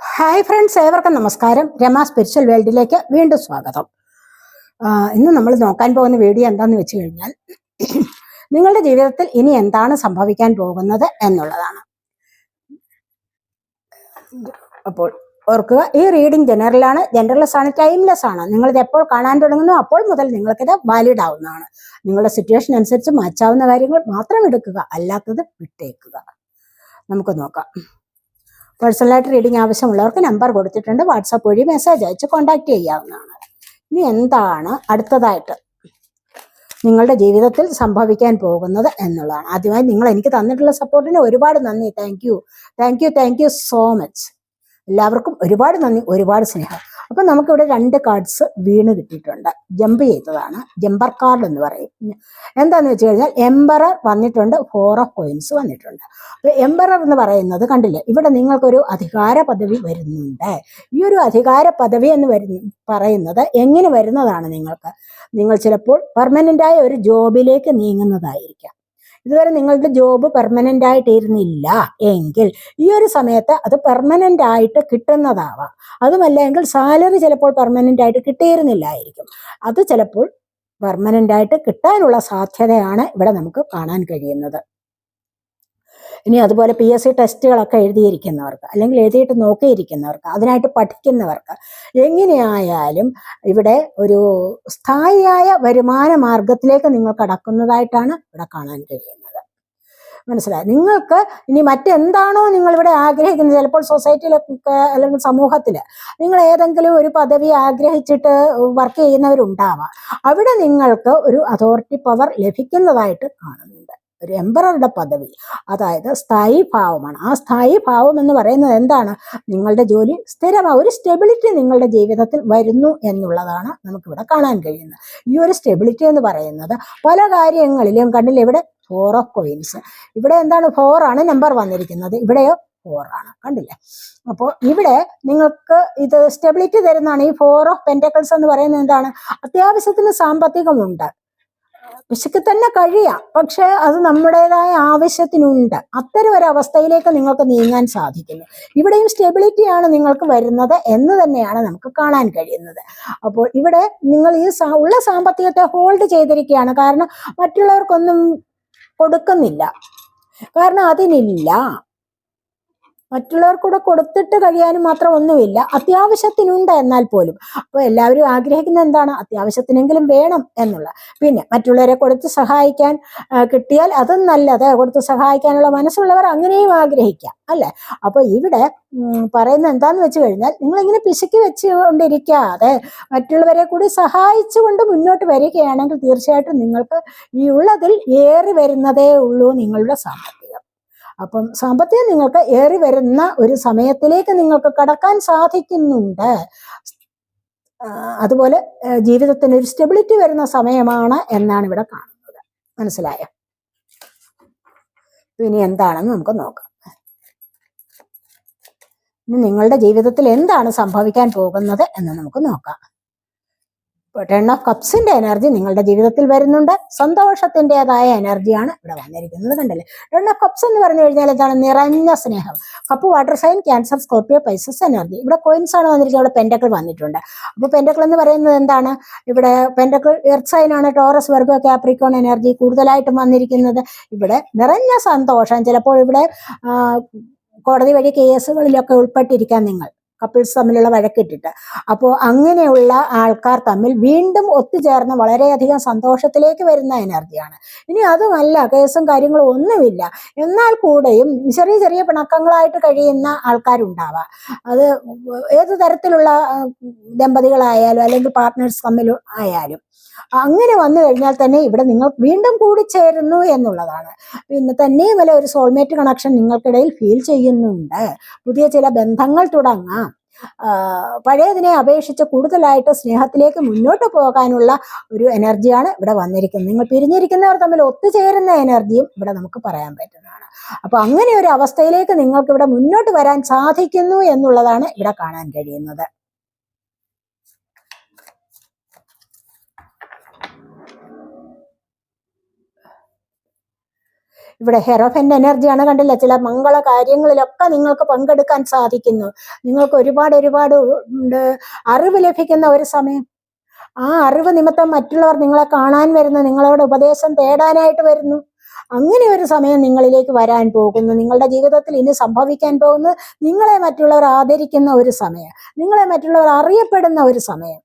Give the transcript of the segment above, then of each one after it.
Hi friends ഏവർക്കും നമസ്കാരം. Rama spiritual വേൾഡിലേക്ക് വീണ്ടും സ്വാഗതം. ഇന്ന് നമ്മൾ നോക്കാൻ പോകുന്ന വീഡിയോ എന്താന്ന് വെച്ച് കഴിഞ്ഞാൽ നിങ്ങളുടെ ജീവിതത്തിൽ ഇനി എന്താണ് സംഭവിക്കാൻ പോകുന്നത് എന്നുള്ളതാണ്. അപ്പോൾ ഓർക്കുക ഈ റീഡിംഗ് ജനറലാണ് ജനറൽലെസ് ആണ് ടൈംലെസ് ആണ്. നിങ്ങളിത് എപ്പോൾ കാണാൻ തുടങ്ങുന്നു അപ്പോൾ മുതൽ നിങ്ങൾക്കിത് വാലിഡ് ആവുന്നതാണ്. നിങ്ങളുടെ സിറ്റുവേഷൻ അനുസരിച്ച് മാച്ചാവുന്ന കാര്യങ്ങൾ മാത്രം എടുക്കുക അല്ലാത്തത് വിട്ടേക്കുക. നമുക്ക് നോക്കാം. പേഴ്സണലായിട്ട് റീഡിംഗ് ആവശ്യമുള്ളവർക്ക് നമ്പർ കൊടുത്തിട്ടുണ്ട്. വാട്സാപ്പ് വഴി മെസ്സേജ് അയച്ച് കോൺടാക്ട് ചെയ്യാവുന്നതാണ്. ഇനി എന്താണ് അടുത്തതായിട്ട് നിങ്ങളുടെ ജീവിതത്തിൽ സംഭവിക്കാൻ പോകുന്നത് എന്നുള്ളതാണ്. ആദ്യമായി നിങ്ങൾ എനിക്ക് തന്നിട്ടുള്ള സപ്പോർട്ടിന് ഒരുപാട് നന്ദി. Thank you thank you thank you so much എല്ലാവർക്കും ഒരുപാട് നന്ദി. ഒരുപാട് സ്നേഹം. അപ്പം നമുക്കിവിടെ രണ്ട് കാർഡ്സ് വീണ് കിട്ടിയിട്ടുണ്ട്. ജമ്പ് ചെയ്തതാണ്. ജമ്പർ കാർഡ് എന്ന് പറയും. എന്താന്ന് വെച്ച് കഴിഞ്ഞാൽ എംബറർ വന്നിട്ടുണ്ട്. ഫോർ ഓഫ് കോയിൻസ് വന്നിട്ടുണ്ട്. അപ്പൊ എംബറർ എന്ന് പറയുന്നത് കണ്ടില്ലേ? ഇവിടെ നിങ്ങൾക്കൊരു അധികാര പദവി വരുന്നുണ്ട്. ഈ ഒരു അധികാര പദവി എന്ന് വരുന്ന പറയുന്നത് എങ്ങനെ വരുന്നതാണ് നിങ്ങൾക്ക്? നിങ്ങൾ ചിലപ്പോൾ പെർമനന്റായ ഒരു ജോബിലേക്ക് നീങ്ങുന്നതായിരിക്കാം. ഇതുവരെ നിങ്ങളുടെ ജോബ് പെർമനന്റ് ആയിട്ടിരുന്നില്ല. എങ്കിൽ ഈ ഒരു സമയത്ത് അത് പെർമനന്റ് ആയിട്ട് കിട്ടുന്നതാവാം. അതുമല്ല എങ്കിൽ സാലറി ചിലപ്പോൾ പെർമനന്റ് ആയിട്ട് കിട്ടിയിരുന്നില്ലായിരിക്കും. അത് ചിലപ്പോൾ പെർമനന്റ് ആയിട്ട് കിട്ടാനുള്ള സാധ്യതയാണ് ഇവിടെ നമുക്ക് കാണാൻ കഴിയുന്നത്. ഇനി അതുപോലെ പി എസ് സി ടെസ്റ്റുകളൊക്കെ എഴുതിയിരിക്കുന്നവർക്ക് അല്ലെങ്കിൽ എഴുതിയിട്ട് നോക്കിയിരിക്കുന്നവർക്ക് അതിനായിട്ട് പഠിക്കുന്നവർക്ക് എങ്ങനെയായാലും ഇവിടെ ഒരു സ്ഥായിയായ വരുമാന മാർഗത്തിലേക്ക് നിങ്ങൾ കടക്കുന്നതായിട്ടാണ് ഇവിടെ കാണാൻ കഴിയുന്നത്. മനസ്സിലായി? നിങ്ങൾക്ക് ഇനി മറ്റെന്താണോ നിങ്ങൾ ഇവിടെ ആഗ്രഹിക്കുന്നത്? ചിലപ്പോൾ സൊസൈറ്റിയിലൊക്കെ അല്ലെങ്കിൽ സമൂഹത്തിൽ നിങ്ങൾ ഏതെങ്കിലും ഒരു പദവി ആഗ്രഹിച്ചിട്ട് വർക്ക് ചെയ്യുന്നവരുണ്ടാവാം. അവിടെ നിങ്ങൾക്ക് ഒരു അതോറിറ്റി പവർ ലഭിക്കുന്നതായിട്ട് കാണുന്നുണ്ട്. ഒരു എംബററുടെ പദവി. അതായത് സ്ഥായി ഭാവമാണ്. ആ സ്ഥായി ഭാവം എന്ന് പറയുന്നത് എന്താണ്? നിങ്ങളുടെ ജോലി സ്ഥിരമാണ് ഒരു സ്റ്റെബിലിറ്റി നിങ്ങളുടെ ജീവിതത്തിൽ വരുന്നു എന്നുള്ളതാണ് നമുക്കിവിടെ കാണാൻ കഴിയുന്നത്. ഈ ഒരു സ്റ്റെബിലിറ്റി എന്ന് പറയുന്നത് പല കാര്യങ്ങളിലും കണ്ടില്ല ഇവിടെ ഫോർ ഓഫ് കോയിൻസ് ഇവിടെ എന്താണ്? ഫോർ ആണ് നമ്പർ വന്നിരിക്കുന്നത്. ഇവിടെയോ ഫോർ ആണ്. കണ്ടില്ലേ? അപ്പോൾ ഇവിടെ നിങ്ങൾക്ക് ഇത് സ്റ്റെബിലിറ്റി തരുന്നതാണ്. ഈ ഫോർ ഓഫ് പെന്റക്കിൾസ് എന്ന് പറയുന്നത് എന്താണ്? അത്യാവശ്യത്തിന് സാമ്പത്തികമുണ്ട്. പിശുക്ക് തന്നെ കഴിയാം. പക്ഷെ അത് നമ്മുടേതായ ആവശ്യത്തിനുണ്ട്. അത്തരം ഒരു അവസ്ഥയിലേക്ക് നിങ്ങൾക്ക് നീങ്ങാൻ സാധിക്കുന്നു. ഇവിടെയും സ്റ്റെബിലിറ്റിയാണ് നിങ്ങൾക്ക് വരുന്നത് എന്ന് തന്നെയാണ് നമുക്ക് കാണാൻ കഴിയുന്നത്. അപ്പോൾ ഇവിടെ നിങ്ങൾ ഈ ഉള്ള സാമ്പത്തികത്തെ ഹോൾഡ് ചെയ്തിരിക്കുകയാണ്. കാരണം മറ്റുള്ളവർക്കൊന്നും കൊടുക്കുന്നില്ല. കാരണം അതിനില്ല. മറ്റുള്ളവർക്കൂടെ കൊടുത്തിട്ട് കഴിയാനും മാത്രം ഒന്നുമില്ല. അത്യാവശ്യത്തിനുണ്ട് എന്നാൽ പോലും. അപ്പോൾ എല്ലാവരും ആഗ്രഹിക്കുന്നത് എന്താണ്? അത്യാവശ്യത്തിനെങ്കിലും വേണം എന്നുള്ള. പിന്നെ മറ്റുള്ളവരെ കൊടുത്ത് സഹായിക്കാൻ കിട്ടിയാൽ അതും നല്ലത്. കൊടുത്ത് സഹായിക്കാനുള്ള മനസ്സുള്ളവർ അങ്ങനെയും ആഗ്രഹിക്കാം. അല്ലെ? അപ്പൊ ഇവിടെ പറയുന്ന പറയുന്നത് എന്താന്ന് വെച്ച് കഴിഞ്ഞാൽ നിങ്ങൾ ഇങ്ങനെ പിശുക്കി വെച്ചുകൊണ്ടിരിക്കാതെ മറ്റുള്ളവരെ കൂടി സഹായിച്ചുകൊണ്ട് മുന്നോട്ട് വരികയാണെങ്കിൽ തീർച്ചയായിട്ടും നിങ്ങൾക്ക് ഈ ഉള്ളതിൽ ഏറി വരുന്നതേ ഉള്ളൂ നിങ്ങളുടെ സാമ്പത്തികം അപ്പം സാമ്പത്തികം നിങ്ങൾക്ക് ഏറി വരുന്ന ഒരു സമയത്തിലേക്ക് നിങ്ങൾക്ക് കടക്കാൻ സാധിക്കുന്നുണ്ട്. അതുപോലെ ജീവിതത്തിന് ഒരു സ്റ്റെബിലിറ്റി വരുന്ന സമയമാണ് എന്നാണ് ഇവിടെ കാണുന്നത്. മനസ്സിലായോ? ഇനി എന്താണെന്ന് നമുക്ക് നോക്കാം. ഇനി നിങ്ങളുടെ ജീവിതത്തിൽ എന്താണ് സംഭവിക്കാൻ പോകുന്നത് എന്ന് നമുക്ക് നോക്കാം. ടെൺ ഓഫ് കപ്സിന്റെ എനർജി നിങ്ങളുടെ ജീവിതത്തിൽ വരുന്നുണ്ട്. സന്തോഷത്തിന്റെതായ എനർജിയാണ് ഇവിടെ വന്നിരിക്കുന്നത് കണ്ടല്ലേ? ടെൺ ഓഫ് കപ്സ് എന്ന് പറഞ്ഞു കഴിഞ്ഞാൽ എന്താണ്? നിറഞ്ഞ സ്നേഹം. Cup water sign Cancer Scorpio Pisces energy ഇവിടെ കോയിൻസ് ആണ് വന്നിരിക്കുന്നത്. ഇവിടെ പെൻഡക്കിൾ വന്നിട്ടുണ്ട്. അപ്പോൾ പെൻഡക്കിൾ എന്ന് പറയുന്നത് എന്താണ്? ഇവിടെ പെൻഡക്കിൾ എർത്ത് സൈൻ ആണ്. ടോറസ് വർഗോ കാപ്രിക്കോൺ എനർജി കൂടുതലായിട്ടും വന്നിരിക്കുന്നത്. ഇവിടെ നിറഞ്ഞ സന്തോഷം. ചിലപ്പോൾ ഇവിടെ കോടതി വഴി കേസുകളിലൊക്കെ ഉൾപ്പെട്ടിരിക്കാം നിങ്ങൾ. കപ്പിൾസ് തമ്മിലുള്ള വഴക്കിട്ടിട്ട്. അപ്പോൾ അങ്ങനെയുള്ള ആൾക്കാർ തമ്മിൽ വീണ്ടും ഒത്തുചേർന്ന് വളരെയധികം സന്തോഷത്തിലേക്ക് വരുന്ന എനർജിയാണ്. ഇനി അതുമല്ല കേസും കാര്യങ്ങളും ഒന്നുമില്ല. എന്നാൽ കൂടെയും ചെറിയ ചെറിയ പിണക്കങ്ങളായിട്ട് കഴിയുന്ന ആൾക്കാരുണ്ടാവാം. അത് ഏത് തരത്തിലുള്ള ദമ്പതികളായാലും അല്ലെങ്കിൽ പാർട്ട്നേഴ്സ് തമ്മിൽ ആയാലും. അങ്ങനെ വന്നു കഴിഞ്ഞാൽ തന്നെ ഇവിടെ നിങ്ങൾ വീണ്ടും കൂടി ചേരുന്നു എന്നുള്ളതാണ്. പിന്നെ തന്നെയുമല്ല ഒരു സോൾമേറ്റ് കണക്ഷൻ നിങ്ങൾക്കിടയിൽ ഫീൽ ചെയ്യുന്നുണ്ട്. പുതിയ ചില ബന്ധങ്ങൾ തുടങ്ങാം. പഴയതിനെ അപേക്ഷിച്ച് കൂടുതലായിട്ട് സ്നേഹത്തിലേക്ക് മുന്നോട്ട് പോകാനുള്ള ഒരു എനർജിയാണ് ഇവിടെ വന്നിരിക്കുന്നത്. നിങ്ങൾ പിരിഞ്ഞിരിക്കുന്നവർ തമ്മിൽ ഒത്തുചേരുന്ന എനർജിയും ഇവിടെ നമുക്ക് പറയാൻ പറ്റുന്നതാണ്. അപ്പൊ അങ്ങനെ ഒരു അവസ്ഥയിലേക്ക് നിങ്ങൾക്ക് ഇവിടെ മുന്നോട്ട് വരാൻ സാധിക്കുന്നു എന്നുള്ളതാണ് ഇവിടെ കാണാൻ കഴിയുന്നത്. ഇവിടെ ഹെറോഫന്റെ എനർജിയാണ് കണ്ടില്ല? ചില മംഗള കാര്യങ്ങളിലൊക്കെ നിങ്ങൾക്ക് പങ്കെടുക്കാൻ സാധിക്കുന്നു. നിങ്ങൾക്ക് ഒരുപാട് ഒരുപാട് അറിവ് ലഭിക്കുന്ന ഒരു സമയം. ആ അറിവ് നിമിത്തം മറ്റുള്ളവർ നിങ്ങളെ കാണാൻ വരുന്നു. നിങ്ങളോട് ഉപദേശം തേടാനായിട്ട് വരുന്നു. അങ്ങനെ ഒരു സമയം നിങ്ങളിലേക്ക് വരാൻ പോകുന്നു. നിങ്ങളുടെ ജീവിതത്തിൽ ഇനി സംഭവിക്കാൻ പോകുന്നത് നിങ്ങളെ മറ്റുള്ളവർ ആദരിക്കുന്ന ഒരു സമയം. നിങ്ങളെ മറ്റുള്ളവർ അറിയപ്പെടുന്ന ഒരു സമയം.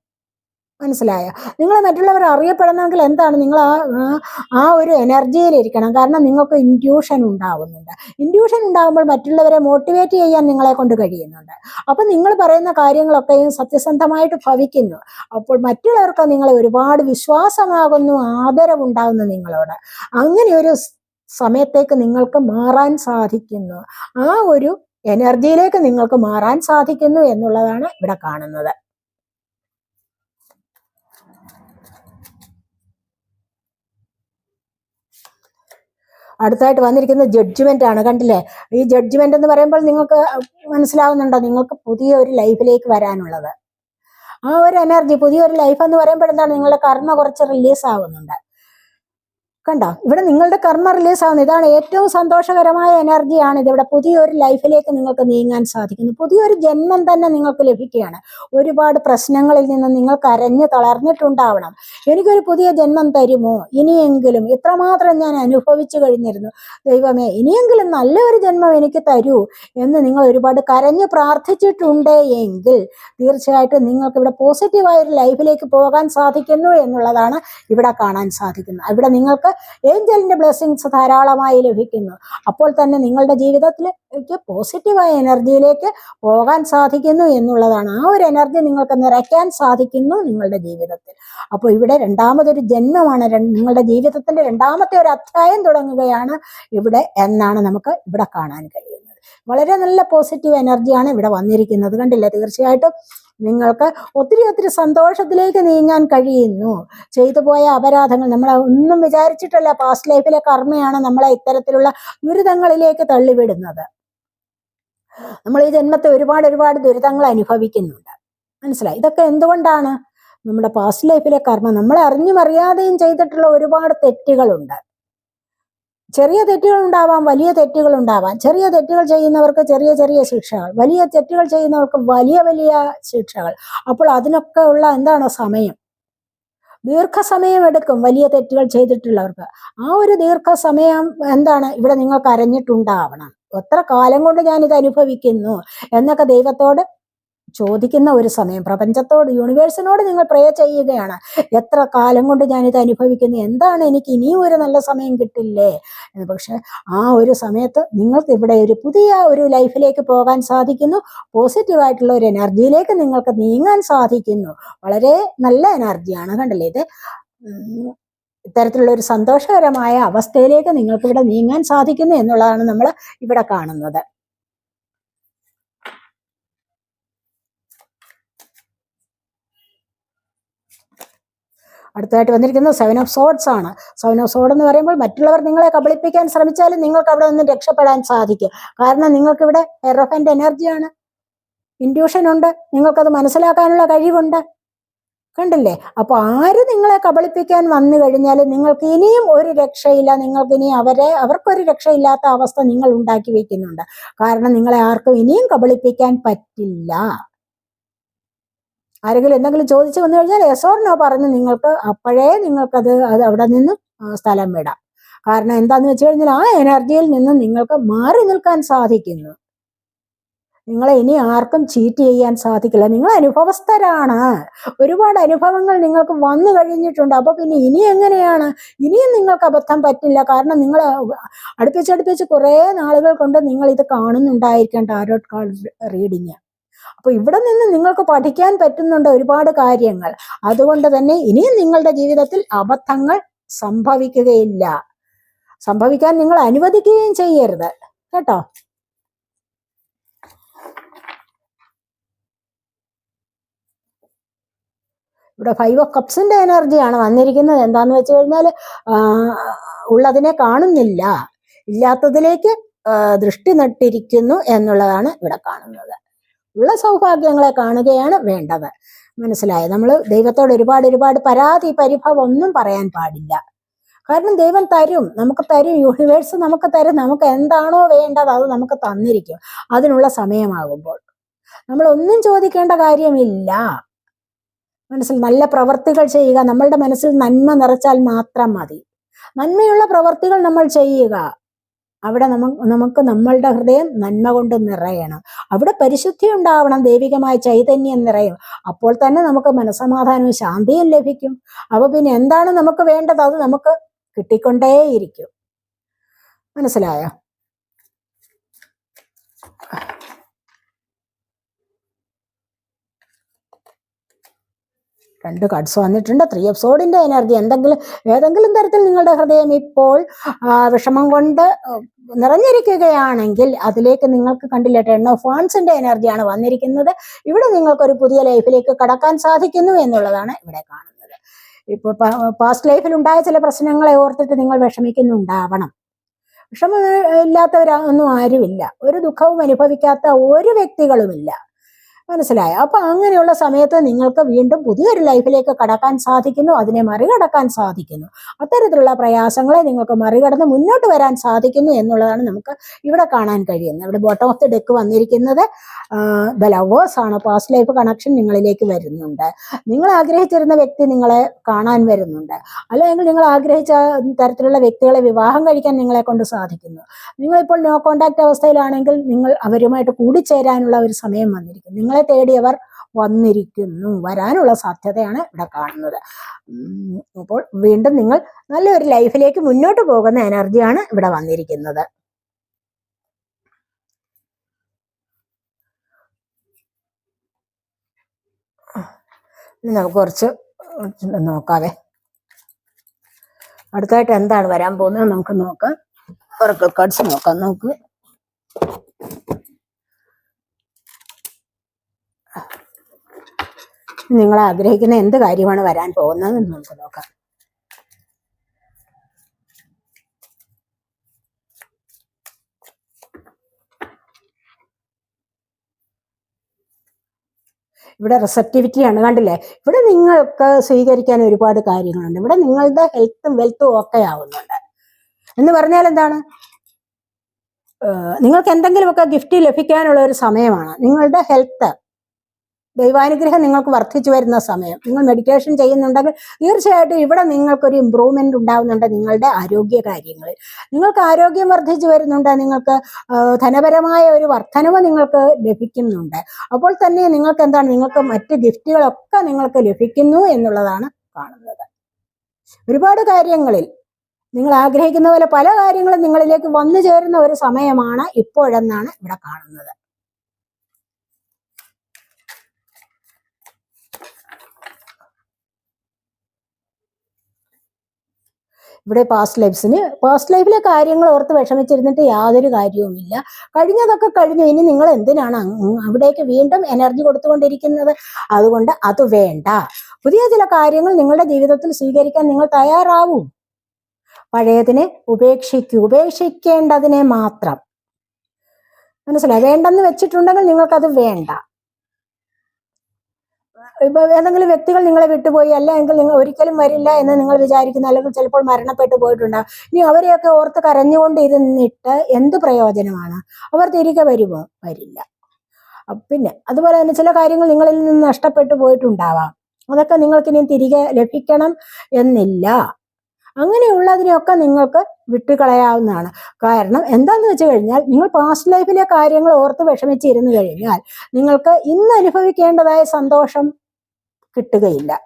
മനസ്സിലായോ? നിങ്ങൾ മറ്റുള്ളവർ അറിയപ്പെടണമെങ്കിൽ എന്താണ്? നിങ്ങൾ ആ ആ- ഒരു എനർജിയിൽ ഇരിക്കണം. കാരണം നിങ്ങൾക്ക് ഇൻഡ്യൂഷൻ ഉണ്ടാവുന്നുണ്ട്. ഇൻഡ്യൂഷൻ ഉണ്ടാകുമ്പോൾ മറ്റുള്ളവരെ മോട്ടിവേറ്റ് ചെയ്യാൻ നിങ്ങളെ കൊണ്ട് കഴിയുന്നുണ്ട്. അപ്പം നിങ്ങൾ പറയുന്ന കാര്യങ്ങളൊക്കെയും സത്യസന്ധമായിട്ട് ഭവിക്കുന്നു. അപ്പോൾ മറ്റുള്ളവർക്ക് നിങ്ങളെ ഒരുപാട് വിശ്വാസമാകുന്നു ആദരവുണ്ടാകുന്നു നിങ്ങളോട്. അങ്ങനെ ഒരു സമയത്തേക്ക് നിങ്ങൾക്ക് മാറാൻ സാധിക്കുന്നു. ആ ഒരു എനർജിയിലേക്ക് നിങ്ങൾക്ക് മാറാൻ സാധിക്കുന്നു എന്നുള്ളതാണ് ഇവിടെ കാണുന്നത്. അടുത്തായിട്ട് വന്നിരിക്കുന്ന ജഡ്ജ്മെന്റ് ആണ് കണ്ടില്ലേ? ഈ ജഡ്ജ്മെന്റ് എന്ന് പറയുമ്പോൾ നിങ്ങൾക്ക് മനസ്സിലാവുന്നുണ്ടോ? നിങ്ങൾക്ക് പുതിയ ഒരു ലൈഫിലേക്ക് വരാനുള്ളത്. ആ ഒരു എനർജി പുതിയൊരു ലൈഫ് എന്ന് പറയുമ്പോൾ എന്താണ്? നിങ്ങളുടെ കർമ്മ കുറച്ച് റിലീസ് ആവുന്നുണ്ട്. കണ്ടോ? ഇവിടെ നിങ്ങളുടെ കർമ്മ റിലീസ് ആവുന്നു. ഇതാണ് ഏറ്റവും സന്തോഷകരമായ എനർജിയാണ് ഇത് ഇവിടെ പുതിയൊരു ലൈഫിലേക്ക് നിങ്ങൾക്ക് നീങ്ങാൻ സാധിക്കുന്നു. പുതിയൊരു ജന്മം തന്നെ നിങ്ങൾക്ക് ലഭിക്കുകയാണ്. ഒരുപാട് പ്രശ്നങ്ങളിൽ നിന്ന് നിങ്ങൾ കരഞ്ഞു തളർന്നിട്ടുണ്ടാവണം. എനിക്കൊരു പുതിയ ജന്മം തരുമോ? ഇനിയെങ്കിലും. ഇത്രമാത്രം ഞാൻ അനുഭവിച്ചു കഴിഞ്ഞിരുന്നു. ദൈവമേ ഇനിയെങ്കിലും നല്ലൊരു ജന്മം എനിക്ക് തരൂ എന്ന് നിങ്ങൾ ഒരുപാട് കരഞ്ഞ് പ്രാർത്ഥിച്ചിട്ടുണ്ട് എങ്കിൽ തീർച്ചയായിട്ടും നിങ്ങൾക്ക് ഇവിടെ പോസിറ്റീവായൊരു ലൈഫിലേക്ക് പോകാൻ സാധിക്കുന്നു എന്നുള്ളതാണ് ഇവിടെ കാണാൻ സാധിക്കുന്നത്. ഇവിടെ നിങ്ങൾക്ക് ഏഞ്ചലിന്റെ ബ്ലെസ്സിങ്സ് ധാരാളമായി ലഭിക്കുന്നു. അപ്പോൾ തന്നെ നിങ്ങളുടെ ജീവിതത്തിലേക്ക് പോസിറ്റീവായ എനർജിയിലേക്ക് പോകാൻ സാധിക്കുന്നു എന്നുള്ളതാണ്. ആ ഒരു എനർജി നിങ്ങൾക്ക് നിറയ്ക്കാൻ സാധിക്കുന്നു നിങ്ങളുടെ ജീവിതത്തിൽ. അപ്പോൾ ഇവിടെ രണ്ടാമതൊരു ജന്മമാണ്. നിങ്ങളുടെ ജീവിതത്തിന്റെ രണ്ടാമത്തെ ഒരു അധ്യായം തുടങ്ങുകയാണ് ഇവിടെ എന്നാണ് നമുക്ക് ഇവിടെ കാണാൻ കഴിയുന്നത്. വളരെ നല്ല പോസിറ്റീവ് എനർജിയാണ് ഇവിടെ വന്നിരിക്കുന്നത്. കണ്ടില്ലേ? തീർച്ചയായിട്ടും നിങ്ങൾക്ക് ഒത്തിരി ഒത്തിരി സന്തോഷത്തിലേക്ക് നീങ്ങാൻ കഴിയുന്നു. ചെയ്തു പോയ അപരാധങ്ങൾ നമ്മൾ ഒന്നും വിചാരിച്ചിട്ടല്ല. പാസ്റ്റ് ലൈഫിലെ കർമ്മയാണ് നമ്മളെ ഇത്തരത്തിലുള്ള ദുരിതങ്ങളിലേക്ക് തള്ളിവിടുന്നത്. നമ്മൾ ഈ ജന്മത്തെ ഒരുപാട് ഒരുപാട് ദുരിതങ്ങൾ അനുഭവിക്കുന്നുണ്ട്. മനസ്സിലായി? ഇതൊക്കെ എന്തുകൊണ്ടാണ്? നമ്മുടെ പാസ്റ്റ് ലൈഫിലെ കർമ്മം. നമ്മൾ അറിഞ്ഞും അറിയാതെയും ചെയ്തിട്ടുള്ള ഒരുപാട് തെറ്റുകളുണ്ട്. ചെറിയ തെറ്റുകൾ ഉണ്ടാവാം വലിയ തെറ്റുകൾ ഉണ്ടാവാം. ചെറിയ തെറ്റുകൾ ചെയ്യുന്നവർക്ക് ചെറിയ ചെറിയ ശിക്ഷകൾ വലിയ തെറ്റുകൾ ചെയ്യുന്നവർക്ക് വലിയ വലിയ ശിക്ഷകൾ. അപ്പോൾ അതിനൊക്കെ ഉള്ള എന്താണ് സമയം? ദീർഘസമയം എടുക്കും വലിയ തെറ്റുകൾ ചെയ്തിട്ടുള്ളവർക്ക്. ആ ഒരു ദീർഘസമയം എന്താണ്? ഇവിടെ നിങ്ങൾക്ക് അരഞ്ഞിട്ടുണ്ടാവണം എത്ര കാലം കൊണ്ട് ഞാൻ ഇത് അനുഭവിക്കുന്നു എന്നൊക്കെ ദൈവത്തോട് ചോദിക്കുന്ന ഒരു സമയം. പ്രപഞ്ചത്തോട് യൂണിവേഴ്സിനോട് നിങ്ങൾ പ്രേ ചെയ്യുകയാണ്. എത്ര കാലം കൊണ്ട് ഞാനിത് അനുഭവിക്കുന്നു? എന്താണ് എനിക്ക് ഇനിയും ഒരു നല്ല സമയം കിട്ടില്ലേ? എന്ന് പക്ഷെ ആ ഒരു സമയത്ത് നിങ്ങൾക്ക് ഇവിടെ ഒരു പുതിയ ഒരു ലൈഫിലേക്ക് പോകാൻ സാധിക്കുന്നു. പോസിറ്റീവായിട്ടുള്ള ഒരു എനർജിയിലേക്ക് നിങ്ങൾക്ക് നീങ്ങാൻ സാധിക്കുന്നു. വളരെ നല്ല എനർജിയാണ് കണ്ടല്ലേ ഇത്? ഇത്തരത്തിലുള്ള ഒരു സന്തോഷകരമായ അവസ്ഥയിലേക്ക് നിങ്ങൾക്ക് ഇവിടെ നീങ്ങാൻ സാധിക്കുന്നു എന്നുള്ളതാണ് നമ്മൾ ഇവിടെ കാണുന്നത്. അടുത്തതായിട്ട് വന്നിരിക്കുന്നത് സെവൻ ഓഫ് സോഡ്സ് ആണ്. സെവൻ ഓഫ് സോഡ് എന്ന് പറയുമ്പോൾ മറ്റുള്ളവർ നിങ്ങളെ കബളിപ്പിക്കാൻ ശ്രമിച്ചാലും നിങ്ങൾക്ക് അവിടെ നിന്ന് രക്ഷപ്പെടാൻ സാധിക്കും. കാരണം നിങ്ങൾക്ക് ഇവിടെ എറഫന്റെ എനർജിയാണ് ഇൻഡ്യൂഷൻ ഉണ്ട്. നിങ്ങൾക്കത് മനസ്സിലാക്കാനുള്ള കഴിവുണ്ട്. കണ്ടില്ലേ? അപ്പൊ ആര് നിങ്ങളെ കബളിപ്പിക്കാൻ വന്നു കഴിഞ്ഞാൽ നിങ്ങൾക്ക് ഇനിയും ഒരു രക്ഷയില്ല. നിങ്ങൾക്ക് ഇനി അവരെ അവർക്കൊരു രക്ഷയില്ലാത്ത അവസ്ഥ നിങ്ങൾ ഉണ്ടാക്കി വെക്കുന്നുണ്ട് കാരണം നിങ്ങളെ ആർക്കും ഇനിയും കബളിപ്പിക്കാൻ പറ്റില്ല. ആരെങ്കിലും എന്തെങ്കിലും ചോദിച്ചു വന്നു കഴിഞ്ഞാൽ എസോറിനോ പറഞ്ഞ് നിങ്ങൾക്ക് അപ്പോഴേ നിങ്ങൾക്കത് അത് അവിടെ നിന്ന് സ്ഥലം വിടാം. കാരണം എന്താന്ന് വെച്ച് കഴിഞ്ഞാൽ ആ എനർജിയിൽ നിന്ന് നിങ്ങൾക്ക് മാറി നിൽക്കാൻ സാധിക്കുന്നു. നിങ്ങളെ ഇനി ആർക്കും ചീറ്റ് ചെയ്യാൻ സാധിക്കില്ല. നിങ്ങൾ അനുഭവസ്ഥരാണ്. ഒരുപാട് അനുഭവങ്ങൾ നിങ്ങൾക്ക് വന്നു കഴിഞ്ഞിട്ടുണ്ട്. അപ്പൊ പിന്നെ ഇനി എങ്ങനെയാണ്? ഇനിയും നിങ്ങൾക്ക് അബദ്ധം പറ്റില്ല. കാരണം നിങ്ങൾ അടുപ്പിച്ചടുപ്പിച്ച് കുറേ നാളുകൾ കൊണ്ട് നിങ്ങൾ ഇത് കാണുന്നുണ്ടായിരിക്കാം ടാരോട്ട് കാർഡ് റീഡിങ് അപ്പൊ ഇവിടെ നിന്ന് നിങ്ങൾക്ക് പഠിക്കാൻ പറ്റുന്നുണ്ട് ഒരുപാട് കാര്യങ്ങൾ. അതുകൊണ്ട് തന്നെ ഇനിയും നിങ്ങളുടെ ജീവിതത്തിൽ അബദ്ധങ്ങൾ സംഭവിക്കുകയില്ല. സംഭവിക്കാൻ നിങ്ങൾ അനുവദിക്കുകയും ചെയ്യരുത്. കേട്ടോ? ഇവിടെ ഫൈവ് ഓഫ് കപ്സിന്റെ എനർജിയാണ് വന്നിരിക്കുന്നത്. എന്താന്ന് വെച്ച് കഴിഞ്ഞാൽ ഉള്ളതിനെ കാണുന്നില്ല. ഇല്ലാത്തതിലേക്ക് ദൃഷ്ടി നട്ടിരിക്കുന്നു എന്നുള്ളതാണ് ഇവിടെ കാണുന്നത്. ഉള്ള സൗഭാഗ്യങ്ങളെ കാണുകയാണ് വേണ്ടത്. മനസ്സിലായത് നമ്മൾ ദൈവത്തോട് ഒരുപാട് ഒരുപാട് പരാതി പരിഭവം ഒന്നും പറയാൻ പാടില്ല. കാരണം ദൈവം തരും. നമുക്ക് തരും. യൂണിവേഴ്സ് നമുക്ക് തരും. നമുക്ക് എന്താണോ വേണ്ടത് അത് നമുക്ക് തന്നിരിക്കും. അതിനുള്ള സമയമാകുമ്പോൾ. നമ്മൾ ഒന്നും ചോദിക്കേണ്ട കാര്യമില്ല. മനസ്സിൽ നല്ല പ്രവർത്തികൾ ചെയ്യുക. നമ്മളുടെ മനസ്സിൽ നന്മ നിറച്ചാൽ മാത്രം മതി. നന്മയുള്ള പ്രവർത്തികൾ നമ്മൾ ചെയ്യുക. അവിടെ നമുക്ക് നമുക്ക് നമ്മളുടെ ഹൃദയം നന്മ കൊണ്ട് നിറയണം. അവിടെ പരിശുദ്ധി ഉണ്ടാവണം ദൈവികമായ ചൈതന്യം നിറയും. അപ്പോൾ തന്നെ നമുക്ക് മനസമാധാനവും ശാന്തിയും ലഭിക്കും. അപ്പൊ പിന്നെ എന്താണ് നമുക്ക് വേണ്ടത്? അത് നമുക്ക് കിട്ടിക്കൊണ്ടേയിരിക്കും. മനസ്സിലായോ? രണ്ട് കാർഡ്സ് വന്നിട്ടുണ്ട്. ത്രീ ഓഫ് സോഡിന്റെ എനർജി എന്തെങ്കിലും ഏതെങ്കിലും തരത്തിൽ നിങ്ങളുടെ ഹൃദയം ഇപ്പോൾ വിഷമം കൊണ്ട് നിറഞ്ഞിരിക്കുകയാണെങ്കിൽ അതിലേക്ക് നിങ്ങൾക്ക് കണ്ടില്ല ടെൺ ഓഫ് വാൺസിന്റെ എനർജിയാണ് വന്നിരിക്കുന്നത്. ഇവിടെ നിങ്ങൾക്കൊരു പുതിയ ലൈഫിലേക്ക് കടക്കാൻ സാധിക്കുന്നു എന്നുള്ളതാണ് ഇവിടെ കാണുന്നത്. ഇപ്പോൾ പാസ്റ്റ് ലൈഫിൽ ഉണ്ടായ ചില പ്രശ്നങ്ങളെ ഓർത്തിട്ട് നിങ്ങൾ വിഷമിക്കുന്നുണ്ടാവണം. വിഷമം ഇല്ലാത്തവരൊന്നും ആരുമില്ല. ഒരു ദുഃഖവും അനുഭവിക്കാത്ത ഒരു വ്യക്തികളുമില്ല. മനസ്സിലായോ. അപ്പൊ അങ്ങനെയുള്ള സമയത്ത് നിങ്ങൾക്ക് വീണ്ടും പുതിയൊരു ലൈഫിലേക്ക് കടക്കാൻ സാധിക്കുന്നു. അതിനെ മറികടക്കാൻ സാധിക്കുന്നു. അത്തരത്തിലുള്ള പ്രയാസങ്ങളെ നിങ്ങൾക്ക് മറികടന്ന് മുന്നോട്ട് വരാൻ സാധിക്കുന്നു എന്നുള്ളതാണ് നമുക്ക് ഇവിടെ കാണാൻ കഴിയുന്നത്. ഇവിടെ ബോട്ടം ഓഫ് ദി ഡെക്ക് വന്നിരിക്കുന്നത് ദ ലവേഴ്സ് ആണ്. പാസ്റ്റ് ലൈഫ് കണക്ഷൻ നിങ്ങളിലേക്ക് വരുന്നുണ്ട്. നിങ്ങൾ ആഗ്രഹിച്ചിരുന്ന വ്യക്തി നിങ്ങളെ കാണാൻ വരുന്നുണ്ട്. അല്ലെങ്കിൽ നിങ്ങൾ ആഗ്രഹിച്ച തരത്തിലുള്ള വ്യക്തികളെ വിവാഹം കഴിക്കാൻ നിങ്ങളെ കൊണ്ട് സാധിക്കുന്നു. നിങ്ങളിപ്പോൾ നോ കോണ്ടാക്ട് അവസ്ഥയിലാണെങ്കിൽ നിങ്ങൾ അവരുമായിട്ട് കൂടിച്ചേരാനുള്ള ഒരു സമയം വന്നിരിക്കുന്നു. നിങ്ങളെ തേടിയവർ വന്നിരിക്കുന്നു. വരാനുള്ള സാധ്യതയാണ് ഇവിടെ കാണുന്നത്. അപ്പോൾ വീണ്ടും നിങ്ങൾ നല്ലൊരു ലൈഫിലേക്ക് മുന്നോട്ട് പോകുന്ന എനർജിയാണ് ഇവിടെ വന്നിരിക്കുന്നത്. നമുക്ക് കുറച്ച് നോക്കാവേ. അടുത്തായിട്ട് എന്താണ് വരാൻ പോകുന്നത്? നമുക്ക് നോക്കാം. ഒറക്കൽ കാർഡ്സ് നോക്കാം. നമുക്ക് നിങ്ങൾ ആഗ്രഹിക്കുന്ന എന്ത് കാര്യമാണ് വരാൻ പോകുന്നത് എന്ന് നമുക്ക് നോക്കാം. ഇവിടെ റിസപ്റ്റിവിറ്റിയാണ് കണ്ടില്ലേ? ഇവിടെ നിങ്ങൾക്ക് സ്വീകരിക്കാൻ ഒരുപാട് കാര്യങ്ങളുണ്ട്. ഇവിടെ നിങ്ങളുടെ ഹെൽത്തും വെൽത്തും ഒക്കെ ആവുന്നുണ്ട്. എന്ന് പറഞ്ഞാൽ എന്താണ്? നിങ്ങൾക്ക് എന്തെങ്കിലുമൊക്കെ ഗിഫ്റ്റ് ലഭിക്കാനുള്ള ഒരു സമയമാണ്. നിങ്ങളുടെ ഹെൽത്ത് ദൈവാനുഗ്രഹം നിങ്ങൾക്ക് വർദ്ധിച്ചു വരുന്ന സമയം. നിങ്ങൾ മെഡിറ്റേഷൻ ചെയ്യുന്നുണ്ടെങ്കിൽ തീർച്ചയായിട്ടും ഇവിടെ നിങ്ങൾക്കൊരു ഇമ്പ്രൂവ്മെന്റ് ഉണ്ടാവുന്നുണ്ട് നിങ്ങളുടെ ആരോഗ്യ കാര്യങ്ങളിൽ. നിങ്ങൾക്ക് ആരോഗ്യം വർദ്ധിച്ചു വരുന്നുണ്ട് നിങ്ങൾക്ക് ധനപരമായ ഒരു വർധനവ് നിങ്ങൾക്ക് ലഭിക്കുന്നുണ്ട്. അപ്പോൾ തന്നെ നിങ്ങൾക്ക് എന്താണ് നിങ്ങൾക്ക് മറ്റ് ഗിഫ്റ്റുകളൊക്കെ നിങ്ങൾക്ക് ലഭിക്കുന്നു എന്നുള്ളതാണ് കാണുന്നത്. ഒരുപാട് കാര്യങ്ങളിൽ നിങ്ങൾ ആഗ്രഹിക്കുന്ന പോലെ പല കാര്യങ്ങളും നിങ്ങളിലേക്ക് വന്നു ചേരുന്ന ഒരു സമയമാണ് ഇപ്പോഴെന്നാണ് ഇവിടെ കാണുന്നത്. ഇവിടെ പാസ്റ്റ് ലൈഫ്സിന് പാസ്റ്റ് ലൈഫിലെ കാര്യങ്ങൾ ഓർത്ത് വിഷമിച്ചിരുന്നിട്ട് യാതൊരു കാര്യവുമില്ല. കഴിഞ്ഞതൊക്കെ കഴിഞ്ഞു. ഇനി നിങ്ങൾ എന്തിനാണ് അവിടേക്ക് വീണ്ടും എനർജി കൊടുത്തുകൊണ്ടിരിക്കുന്നത്? അതുകൊണ്ട് അത് വേണ്ട. പുതിയ ചില കാര്യങ്ങൾ നിങ്ങളുടെ ജീവിതത്തിൽ സ്വീകരിക്കാൻ നിങ്ങൾ തയ്യാറാവൂ. പഴയതിനെ ഉപേക്ഷിക്കൂ. ഉപേക്ഷിക്കേണ്ടതിനെ മാത്രം. മനസ്സിലായി? വേണ്ടെന്ന് വെച്ചിട്ടുണ്ടെങ്കിൽ നിങ്ങൾക്കത് വേണ്ട. ഇപ്പൊ ഏതെങ്കിലും വ്യക്തികൾ നിങ്ങളെ വിട്ടുപോയി അല്ലെങ്കിൽ നിങ്ങൾ ഒരിക്കലും വരില്ല എന്ന് നിങ്ങൾ വിചാരിക്കുന്നു അല്ലെങ്കിൽ ചിലപ്പോൾ മരണപ്പെട്ടു പോയിട്ടുണ്ടാകും ഇനി അവരെയൊക്കെ ഓർത്ത് കരഞ്ഞുകൊണ്ട് കരഞ്ഞുകൊണ്ടിരുന്നിട്ട് എന്ത് പ്രയോജനമാണ്? അവർ തിരികെ വരുമോ? വരില്ല. പിന്നെ അതുപോലെ തന്നെ ചില കാര്യങ്ങൾ നിങ്ങളിൽ നിന്ന് നഷ്ടപ്പെട്ടു പോയിട്ടുണ്ടാവാം. അതൊക്കെ നിങ്ങൾക്ക് ഇനി തിരികെ ലഭിക്കണം എന്നില്ല. അങ്ങനെയുള്ളതിനെയൊക്കെ നിങ്ങൾക്ക് വിട്ടുകളയാവുന്നതാണ്. കാരണം എന്താന്ന് വെച്ച് കഴിഞ്ഞാൽ നിങ്ങൾ പാസ്റ്റ് ലൈഫിലെ കാര്യങ്ങൾ ഓർത്ത് വിഷമിച്ചിരുന്നു കഴിഞ്ഞാൽ നിങ്ങൾക്ക് ഇന്ന് അനുഭവിക്കേണ്ടതായ സന്തോഷം കിട്ടുകയില്ല.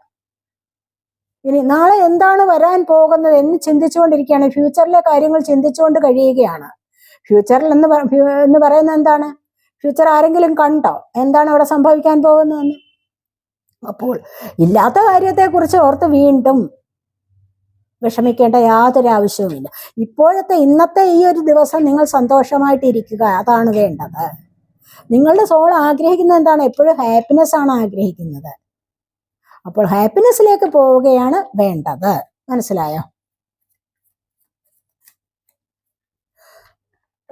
ഇനി നാളെ എന്താണ് വരാൻ പോകുന്നത് എന്ന് ചിന്തിച്ചുകൊണ്ടിരിക്കുകയാണ്. ഫ്യൂച്ചറിലെ കാര്യങ്ങൾ ചിന്തിച്ചുകൊണ്ട് കഴിയുകയാണ്. ഫ്യൂച്ചറിൽ എന്ന് എന്ന് പറയുന്നത് എന്താണ്? ഫ്യൂച്ചർ ആരെങ്കിലും കണ്ടോ? എന്താണ് അവിടെ സംഭവിക്കാൻ പോകുന്നതെന്ന്? അപ്പോൾ ഇല്ലാത്ത കാര്യത്തെക്കുറിച്ച് ഓർത്ത് വീണ്ടും വിഷമിക്കേണ്ട യാതൊരു ആവശ്യവുമില്ല. ഇപ്പോഴത്തെ ഇന്നത്തെ ഈ ഒരു ദിവസം നിങ്ങൾ സന്തോഷമായിട്ട് ഇരിക്കുക അതാണ് വേണ്ടത്. നിങ്ങളുടെ സോൾ ആഗ്രഹിക്കുന്നത് എന്താണ്? എപ്പോഴും ഹാപ്പിനെസ് ആണ് ആഗ്രഹിക്കുന്നത്. അപ്പോൾ ഹാപ്പിനെസ്സിലേക്ക് പോവുകയാണ് വേണ്ടത്. മനസ്സിലായോ?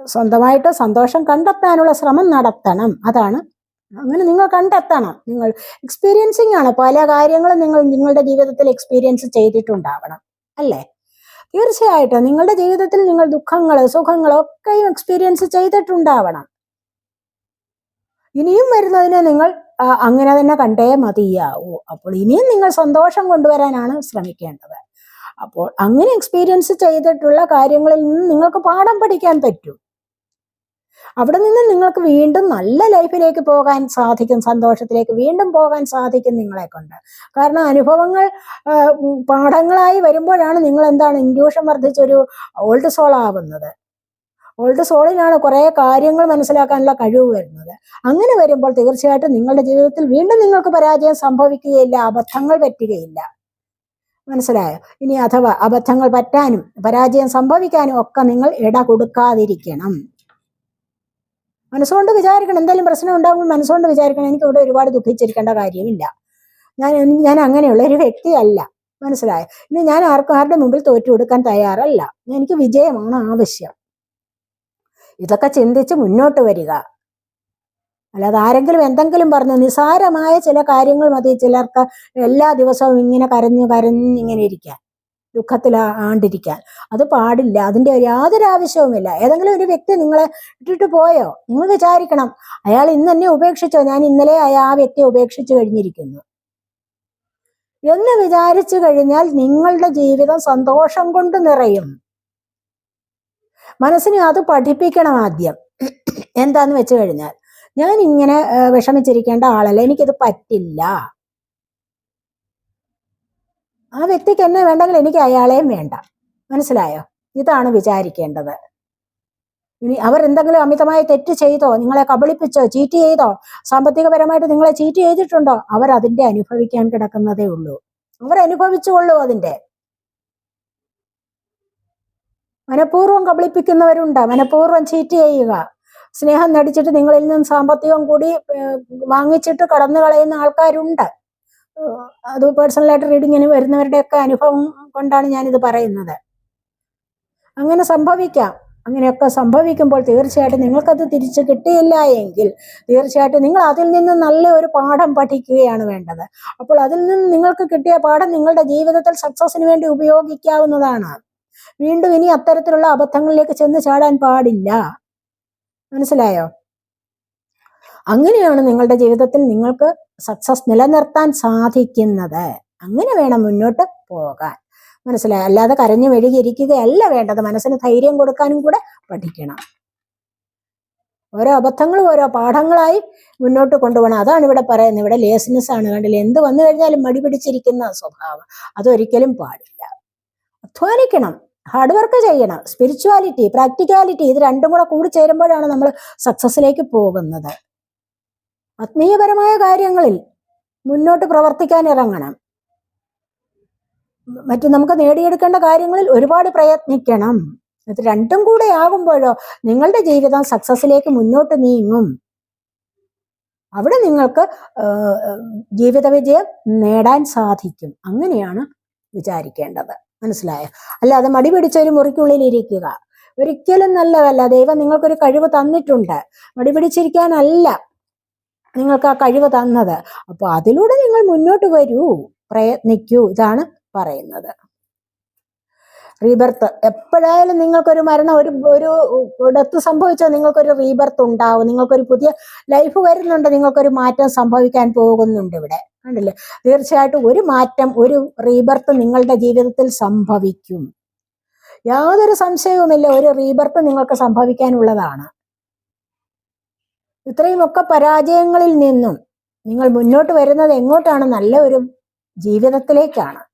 സ്വന്തമായിട്ട് സന്തോഷം കണ്ടെത്താനുള്ള ശ്രമം നടത്തണം. അതാണ് അങ്ങനെ നിങ്ങൾ കണ്ടെത്തണം. നിങ്ങൾ എക്സ്പീരിയൻസിങ് ആണ്. പല കാര്യങ്ങളും നിങ്ങൾ നിങ്ങളുടെ ജീവിതത്തിൽ എക്സ്പീരിയൻസ് ചെയ്തിട്ടുണ്ടാവണം. അല്ലേ? തീർച്ചയായിട്ടും നിങ്ങളുടെ ജീവിതത്തിൽ നിങ്ങൾ ദുഃഖങ്ങൾ സുഖങ്ങൾ ഒക്കെയും എക്സ്പീരിയൻസ് ചെയ്തിട്ടുണ്ടാവണം. ഇനിയും വരുന്നതിനെ നിങ്ങൾ അങ്ങനെ തന്നെ കണ്ടേ മതിയാവൂ. അപ്പോൾ ഇനിയും നിങ്ങൾ സന്തോഷം കൊണ്ടുവരാനാണ് ശ്രമിക്കേണ്ടത്. അപ്പോൾ അങ്ങനെ എക്സ്പീരിയൻസ് ചെയ്തിട്ടുള്ള കാര്യങ്ങളിൽ നിന്ന് നിങ്ങൾക്ക് പാഠം പഠിക്കാൻ പറ്റും. അവിടെ നിന്ന് നിങ്ങൾക്ക് വീണ്ടും നല്ല ലൈഫിലേക്ക് പോകാൻ സാധിക്കും സന്തോഷത്തിലേക്ക് വീണ്ടും പോകാൻ സാധിക്കും നിങ്ങളെ കൊണ്ട്. കാരണം അനുഭവങ്ങൾ പാഠങ്ങളായി വരുമ്പോഴാണ് നിങ്ങൾ എന്താണ് ഇൻഡ്യൂഷൻ വർദ്ധിച്ചൊരു ഓൾഡ് സോൾ ആവുന്നത്. ഓൾഡ് സോളിനാണ് കുറെ കാര്യങ്ങൾ മനസ്സിലാക്കാനുള്ള കഴിവ് വരുന്നത്. അങ്ങനെ വരുമ്പോൾ തീർച്ചയായിട്ടും നിങ്ങളുടെ ജീവിതത്തിൽ വീണ്ടും നിങ്ങൾക്ക് പരാജയം സംഭവിക്കുകയില്ല അബദ്ധങ്ങൾ പറ്റുകയില്ല. മനസ്സിലായോ? ഇനി അഥവാ അബദ്ധങ്ങൾ പറ്റാനും പരാജയം സംഭവിക്കാനും ഒക്കെ നിങ്ങൾ ഇട കൊടുക്കാതിരിക്കണം. മനസ്സുകൊണ്ട് വിചാരിക്കണം എന്തെങ്കിലും പ്രശ്നം ഉണ്ടാകുമ്പോൾ മനസ്സുകൊണ്ട് വിചാരിക്കണം എനിക്ക് ഇവിടെ ഒരുപാട് ദുഃഖിച്ചിരിക്കേണ്ട കാര്യമില്ല. ഞാൻ ഞാൻ അങ്ങനെയുള്ള ഒരു വ്യക്തിയല്ല. മനസ്സിലായോ? ഇനി ഞാൻ ആർക്കും ആരുടെ മുമ്പിൽ തോറ്റു കൊടുക്കാൻ തയ്യാറല്ല. എനിക്ക് വിജയമാണ് ആവശ്യം. ഇതൊക്കെ ചിന്തിച്ച് മുന്നോട്ട് വരിക. അല്ലാതെ ആരെങ്കിലും എന്തെങ്കിലും പറഞ്ഞു നിസാരമായ ചില കാര്യങ്ങൾ മതി. ചിലർക്ക് എല്ലാ ദിവസവും ഇങ്ങനെ കരഞ്ഞു കരഞ്ഞ് ഇങ്ങനെ ഇരിക്കാൻ ദുഃഖത്തിൽ ആണ്ടിരിക്കാൻ. അത് പാടില്ല. അതിന്റെ യാതൊരു ആവശ്യവുമില്ല ഏതെങ്കിലും ഒരു വ്യക്തി നിങ്ങളെ ഇട്ടിട്ട് പോയോ? നിങ്ങൾ വിചാരിക്കണം അയാൾ ഇന്ന് എന്നെ ഉപേക്ഷിച്ചോ? ഞാൻ ഇന്നലെ അയാൾ ആ വ്യക്തിയെ ഉപേക്ഷിച്ചു കഴിഞ്ഞിരിക്കുന്നു. എന്ന് വിചാരിച്ചു കഴിഞ്ഞാൽ നിങ്ങളുടെ ജീവിതം സന്തോഷം കൊണ്ട് നിറയും. മനസ്സിനെ അത് പഠിപ്പിക്കണം ആദ്യം. എന്താന്ന് വെച്ച് കഴിഞ്ഞാൽ ഞാൻ ഇങ്ങനെ വിഷമിച്ചിരിക്കേണ്ട ആളല്ല. എനിക്കത് പറ്റില്ല. ആ വ്യക്തിക്ക് എന്നെ വേണ്ടെങ്കിൽ എനിക്ക് അയാളെയും വേണ്ട. മനസ്സിലായോ? ഇതാണ് വിചാരിക്കേണ്ടത്. ഇനി അവർ എന്തെങ്കിലും അമിതമായ തെറ്റ് ചെയ്തോ നിങ്ങളെ കബളിപ്പിച്ചോ ചീറ്റ് ചെയ്തോ സാമ്പത്തികപരമായിട്ട് നിങ്ങളെ ചീറ്റ് ചെയ്തിട്ടുണ്ടോ അവർ അതിന്റെ അനുഭവിക്കാൻ കിടക്കുന്നതേ ഉള്ളൂ. അവർ അനുഭവിച്ചുകൊള്ളൂ അതിന്റെ മനഃപൂർവം കബളിപ്പിക്കുന്നവരുണ്ട്. മനഃപൂർവം ചീറ്റ് ചെയ്യുക. സ്നേഹം നടിച്ചിട്ട് നിങ്ങളിൽ നിന്ന് സാമ്പത്തികം കൂടി വാങ്ങിച്ചിട്ട് കടന്നു കളയുന്ന ആൾക്കാരുണ്ട്. അത് പേഴ്സണലായിട്ട് റീഡിങ്ങിന് വരുന്നവരുടെയൊക്കെ അനുഭവം കൊണ്ടാണ് ഞാനിത് പറയുന്നത്. അങ്ങനെ സംഭവിക്കാം. അങ്ങനെയൊക്കെ സംഭവിക്കുമ്പോൾ തീർച്ചയായിട്ടും നിങ്ങൾക്കത് തിരിച്ചു കിട്ടിയില്ല എങ്കിൽ തീർച്ചയായിട്ടും നിങ്ങൾ അതിൽ നിന്ന് നല്ല ഒരു പാഠം പഠിക്കുകയാണ് വേണ്ടത്. അപ്പോൾ അതിൽ നിന്ന് നിങ്ങൾക്ക് കിട്ടിയ പാഠം നിങ്ങളുടെ ജീവിതത്തിൽ സക്സസിന് വേണ്ടി ഉപയോഗിക്കാവുന്നതാണ്. വീണ്ടും ഇനി അത്തരത്തിലുള്ള അബദ്ധങ്ങളിലേക്ക് ചെന്ന് ചാടാൻ പാടില്ല. മനസ്സിലായോ? അങ്ങനെയാണ് നിങ്ങളുടെ ജീവിതത്തിൽ നിങ്ങൾക്ക് സക്സസ് നിലനിർത്താൻ സാധിക്കുന്നത്. അങ്ങനെ വേണം മുന്നോട്ട് പോകാൻ. മനസ്സിലായി? അല്ലാതെ കരഞ്ഞു മെഴുകിയിരിക്കുകയല്ല വേണ്ടത്. മനസ്സിന് ധൈര്യം കൊടുക്കാനും കൂടെ പഠിക്കണം. ഓരോ അബദ്ധങ്ങളും ഓരോ പാഠങ്ങളായി മുന്നോട്ട് കൊണ്ടുപോകണം. അതാണ് ഇവിടെ പറയുന്നത്. ഇവിടെ ലേസ്നെസ് ആണ്. കണ്ടില്ലേ? എന്ത് വന്നു കഴിഞ്ഞാലും മടി പിടിച്ചിരിക്കുന്ന സ്വഭാവം. അതൊരിക്കലും പാടില്ല. അധ്വാനിക്കണം. ഹാർഡ് വർക്ക് ചെയ്യണം. സ്പിരിച്വാലിറ്റി പ്രാക്ടിക്കാലിറ്റി ഇത് രണ്ടും കൂടെ കൂടി ചേരുമ്പോഴാണ് നമ്മൾ സക്സസിലേക്ക് പോകുന്നത്. ആത്മീയപരമായ കാര്യങ്ങളിൽ മുന്നോട്ട് പ്രവർത്തിക്കാൻ ഇറങ്ങണം. മറ്റു നമുക്ക് നേടിയെടുക്കേണ്ട കാര്യങ്ങളിൽ ഒരുപാട് പ്രയത്നിക്കണം. ഇത് രണ്ടും കൂടെ ആകുമ്പോഴോ നിങ്ങളുടെ ജീവിതം സക്സസിലേക്ക് മുന്നോട്ട് നീങ്ങും. അവിടെ നിങ്ങൾക്ക് ജീവിത വിജയം നേടാൻ സാധിക്കും. അങ്ങനെയാണ് വിചാരിക്കേണ്ടത്. മനസ്സിലായോ? അല്ലാതെ മടി പിടിച്ച ഒരു മുറിക്കുള്ളിൽ ഇരിക്കുക. ഒരിക്കലും നല്ലതല്ല. ദൈവം നിങ്ങൾക്കൊരു കഴിവ് തന്നിട്ടുണ്ട്. മടി പിടിച്ചിരിക്കാനല്ല നിങ്ങൾക്ക് ആ കഴിവ് തന്നത്. അപ്പൊ അതിലൂടെ നിങ്ങൾ മുന്നോട്ട് വരൂ. പ്രയത്നിക്കൂ. ഇതാണ് പറയുന്നത്. റീബർത്ത് എപ്പോഴായാലും നിങ്ങൾക്കൊരു മരണം ഒരു ഒരു ഡെത്ത് സംഭവിച്ചാൽ നിങ്ങൾക്കൊരു റീബർത്ത് ഉണ്ടാവും. നിങ്ങൾക്കൊരു പുതിയ ലൈഫ് വരുന്നുണ്ട് നിങ്ങൾക്കൊരു മാറ്റം സംഭവിക്കാൻ പോകുന്നുണ്ട് ഇവിടെ. കണ്ടില്ലേ? തീർച്ചയായിട്ടും ഒരു മാറ്റം ഒരു റീബർത്ത് നിങ്ങളുടെ ജീവിതത്തിൽ സംഭവിക്കും. യാതൊരു സംശയവുമില്ല ഒരു റീബർത്ത് നിങ്ങൾക്ക് സംഭവിക്കാനുള്ളതാണ്. ഇത്രയുമൊക്കെ പരാജയങ്ങളിൽ നിന്നും നിങ്ങൾ മുന്നോട്ട് വരുന്നത് എങ്ങോട്ടാണ്? നല്ല ഒരു ജീവിതത്തിലേക്കാണ്.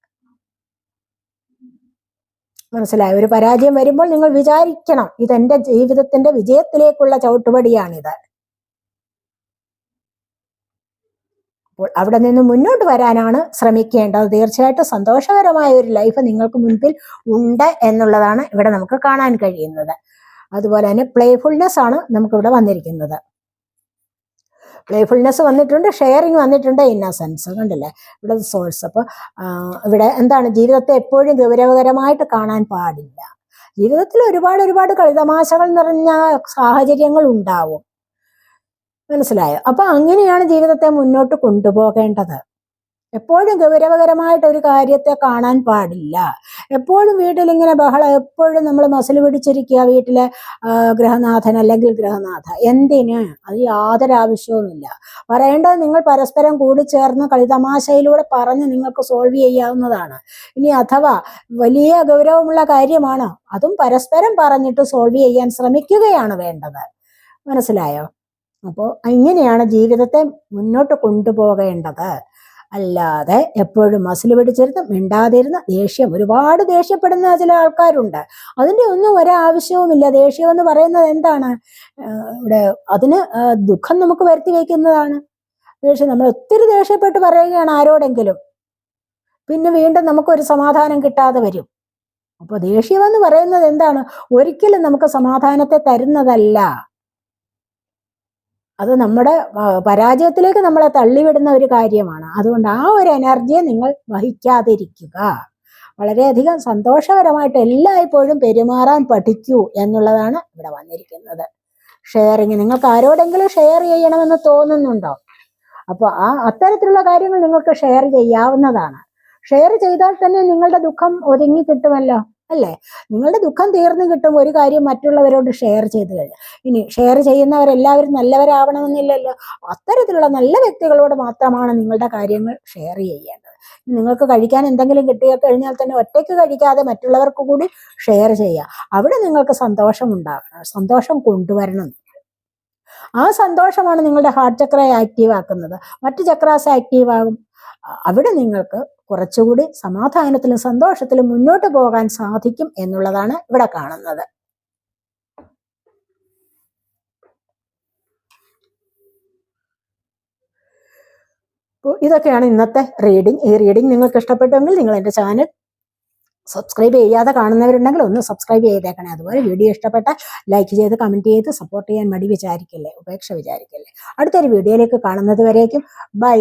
മനസ്സിലായോ? ഒരു പരാജയം വരുമ്പോൾ നിങ്ങൾ വിചാരിക്കണം ഇതെന്റെ ജീവിതത്തിന്റെ വിജയത്തിലേക്കുള്ള ചവിട്ടുപടിയാണിത്. അപ്പോൾ അവിടെ നിന്ന് മുന്നോട്ട് വരാനാണ് ശ്രമിക്കേണ്ടത്. തീർച്ചയായിട്ടും സന്തോഷകരമായ ഒരു ലൈഫ് നിങ്ങൾക്ക് മുൻപിൽ ഉണ്ട് എന്നുള്ളതാണ് ഇവിടെ നമുക്ക് കാണാൻ കഴിയുന്നത്. അതുപോലെ തന്നെ പ്ലേഫുൾനെസ് ആണ് നമുക്കിവിടെ വന്നിരിക്കുന്നത്. പ്ലേഫുൾനെസ് വന്നിട്ടുണ്ട് ഷെയറിങ് വന്നിട്ടുണ്ട് ഇന്നസെൻസ് കണ്ടില്ലേ? ഇവിടെ സോഴ്സ് അപ്പോൾ ഇവിടെ എന്താണ്? ജീവിതത്തെ എപ്പോഴും ഗൗരവകരമായിട്ട് കാണാൻ പാടില്ല. ജീവിതത്തിൽ ഒരുപാട് ഒരുപാട് കളിതമാശകൾ നിറഞ്ഞ സാഹചര്യങ്ങൾ ഉണ്ടാവും. മനസ്സിലായോ? അപ്പൊ അങ്ങനെയാണ് ജീവിതത്തെ മുന്നോട്ട് കൊണ്ടുപോകേണ്ടത്. എപ്പോഴും ഗൗരവകരമായിട്ട് ഒരു കാര്യത്തെ കാണാൻ പാടില്ല. എപ്പോഴും വീട്ടിലിങ്ങനെ ബഹളം എപ്പോഴും നമ്മൾ മസിൽ പിടിച്ചിരിക്കുക വീട്ടിലെ ഗ്രഹനാഥൻ അല്ലെങ്കിൽ ഗൃഹനാഥ. എന്തിന്? അത് യാതൊരു ആവശ്യവുമില്ല. പറയേണ്ടത് നിങ്ങൾ പരസ്പരം കൂടി ചേർന്ന് കളിതമാശയിലൂടെ പറഞ്ഞ് നിങ്ങൾക്ക് സോൾവ് ചെയ്യാവുന്നതാണ്. ഇനി അഥവാ വലിയ ഗൗരവമുള്ള കാര്യമാണ് അതും പരസ്പരം പറഞ്ഞിട്ട് സോൾവ് ചെയ്യാൻ ശ്രമിക്കുകയാണ് വേണ്ടത്. മനസ്സിലായോ? അപ്പോൾ ഇങ്ങനെയാണ് ജീവിതത്തെ മുന്നോട്ട് കൊണ്ടുപോകേണ്ടത്. അല്ലാതെ എപ്പോഴും മസിൽ പിടിച്ചിരുന്ന് മിണ്ടാതിരുന്ന ദേഷ്യം ഒരുപാട് ദേഷ്യപ്പെടുന്ന ചില ആൾക്കാരുണ്ട്. അതിന്റെ ഒന്നും ഒരാവശ്യവുമില്ല. ദേഷ്യം എന്ന് പറയുന്നത് എന്താണ്? ഇവിടെ അതിന് ദുഃഖം നമുക്ക് വരുത്തി വയ്ക്കുന്നതാണ്. ദേഷ്യം നമ്മൾ ഒത്തിരി ദേഷ്യപ്പെട്ട് പറയുകയാണ് ആരോടെങ്കിലും. പിന്നെ വീണ്ടും നമുക്കൊരു സമാധാനം കിട്ടാതെ വരും. അപ്പോൾ ദേഷ്യം എന്ന് പറയുന്നത് എന്താണ്? ഒരിക്കലും നമുക്ക് സമാധാനത്തെ തരുന്നതല്ല. അത് നമ്മുടെ പരാജയത്തിലേക്ക് നമ്മളെ തള്ളിവിടുന്ന ഒരു കാര്യമാണ്. അതുകൊണ്ട് ആ ഒരു എനർജിയെ നിങ്ങൾ വഹിക്കാതിരിക്കുക. വളരെയധികം സന്തോഷകരമായിട്ട് എല്ലായ്പ്പോഴും പെരുമാറാൻ പഠിക്കൂ എന്നുള്ളതാണ് ഇവിടെ വന്നിരിക്കുന്നത്. ഷെയറിങ് നിങ്ങൾക്ക് ആരോടെങ്കിലും ഷെയർ ചെയ്യണമെന്ന് തോന്നുന്നുണ്ടോ? അപ്പോൾ ആ അത്തരത്തിലുള്ള കാര്യങ്ങൾ നിങ്ങൾക്ക് ഷെയർ ചെയ്യാവുന്നതാണ്. ഷെയർ ചെയ്താൽ തന്നെ നിങ്ങളുടെ ദുഃഖം ഒതുങ്ങി കിട്ടുമല്ലോ. അല്ലേ? നിങ്ങളുടെ ദുഃഖം തീർന്നു കിട്ടും ഒരു കാര്യം മറ്റുള്ളവരോട് ഷെയർ ചെയ്ത് കഴിഞ്ഞാൽ. ഇനി ഷെയർ ചെയ്യുന്നവരെല്ലാവരും നല്ലവരാവണമെന്നില്ലല്ലോ. അത്തരത്തിലുള്ള നല്ല വ്യക്തികളോട് മാത്രമാണ് നിങ്ങളുടെ കാര്യങ്ങൾ ഷെയർ ചെയ്യേണ്ടത്. നിങ്ങൾക്ക് കഴിക്കാൻ എന്തെങ്കിലും കിട്ടിയ കഴിഞ്ഞാൽ തന്നെ ഒറ്റയ്ക്ക് കഴിക്കാതെ മറ്റുള്ളവർക്ക് കൂടി ഷെയർ ചെയ്യുക അവിടെ നിങ്ങൾക്ക് സന്തോഷം ഉണ്ടാകണം. സന്തോഷം കൊണ്ടുവരണം. ആ സന്തോഷമാണ് നിങ്ങളുടെ ഹാർട്ട് ചക്രയെ ആക്റ്റീവ് ആക്കുന്നത്. മറ്റു ചക്രാസ് ആക്റ്റീവ് ആകും. അവിടെ നിങ്ങൾക്ക് കുറച്ചുകൂടി സമാധാനത്തിലും സന്തോഷത്തിലും മുന്നോട്ട് പോകാൻ സാധിക്കും എന്നുള്ളതാണ് ഇവിടെ കാണുന്നത്. ഇതൊക്കെയാണ് ഇന്നത്തെ റീഡിംഗ് ഈ റീഡിംഗ് നിങ്ങൾക്ക് ഇഷ്ടപ്പെട്ടെങ്കിൽ നിങ്ങൾ എന്റെ ചാനൽ സബ്സ്ക്രൈബ് ചെയ്യാതെ കാണുന്നവരുണ്ടെങ്കിൽ ഒന്ന് സബ്സ്ക്രൈബ് ചെയ്തേക്കണേ. അതുപോലെ വീഡിയോ ഇഷ്ടപ്പെട്ട ലൈക്ക് ചെയ്ത് കമന്റ് ചെയ്ത് സപ്പോർട്ട് ചെയ്യാൻ മടി വിചാരിക്കല്ലേ? ഉപേക്ഷ വിചാരിക്കല്ലേ? അടുത്തൊരു വീഡിയോയിലേക്ക് കാണുന്നത് വരേക്കും. ബൈ